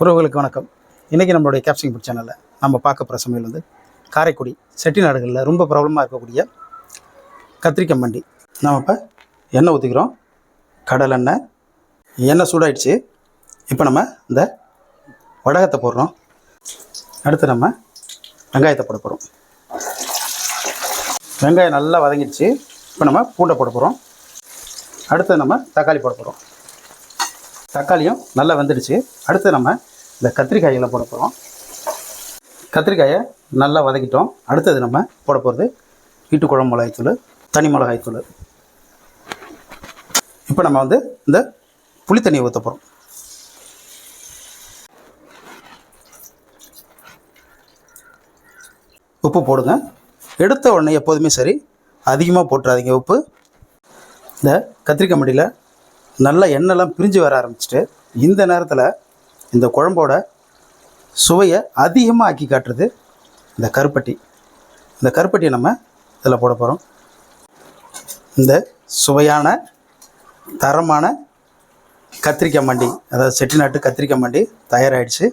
உறவுகளுக்கு வணக்கம். இன்றைக்கி நம்மளுடைய கேப்சிங் புட் சேனலில் நம்ம பார்க்க போகிற சமையல் வந்து காரைக்குடி செட்டிநாடுகளில் ரொம்ப ப்ராப்ளமாக இருக்கக்கூடிய கத்திரிக்காய் மண்டி. நாம் இப்போ எண்ணெய் ஊற்றிக்கிறோம் கடலெண்ணெய் எண்ணெய். சூடாயிடுச்சு. இப்போ நம்ம இந்த வடகத்தை போடுறோம். அடுத்து நம்ம வெங்காயத்தை போட போகிறோம் வெங்காயம் நல்லா வதங்கிடுச்சு. இப்போ நம்ம பூண்டை போட போகிறோம் அடுத்து நம்ம தக்காளி போட போகிறோம் தக்காளியும் நல்லா வெந்துடுச்சு. அடுத்து நம்ம இந்த கத்திரிக்காயில் போட போகிறோம் கத்திரிக்காயை நல்லா வதக்கிட்டோம். அடுத்தது நம்ம போட போகிறது வீட்டு குழம்பு மிளகாய்த்தூள் தனி மிளகாய்த்தூள். இப்போ நம்ம வந்து இந்த புளி தண்ணியை ஊற்ற போகிறோம் உப்பு போடுங்க. எடுத்த உடனே எப்போதுமே சரி அதிகமாக போட்டுறாதீங்க உப்பு. இந்த கத்திரிக்காய் மடியில் நல்லா எண்ணெய்லாம் பிரிஞ்சு வர ஆரம்பிச்சிட்டு இந்த நேரத்தில் இந்த குழம்போட சுவையை அதிகமாக ஆக்கி காட்டுறது இந்த கருப்பட்டி. இந்த கருப்பட்டியை நம்ம இதில் போட போகிறோம் இந்த சுவையான தரமான கத்திரிக்காய் மண்டி அதாவது செட்டிநாட்டு கத்திரிக்காய் மண்டி தயாராகிடுச்சு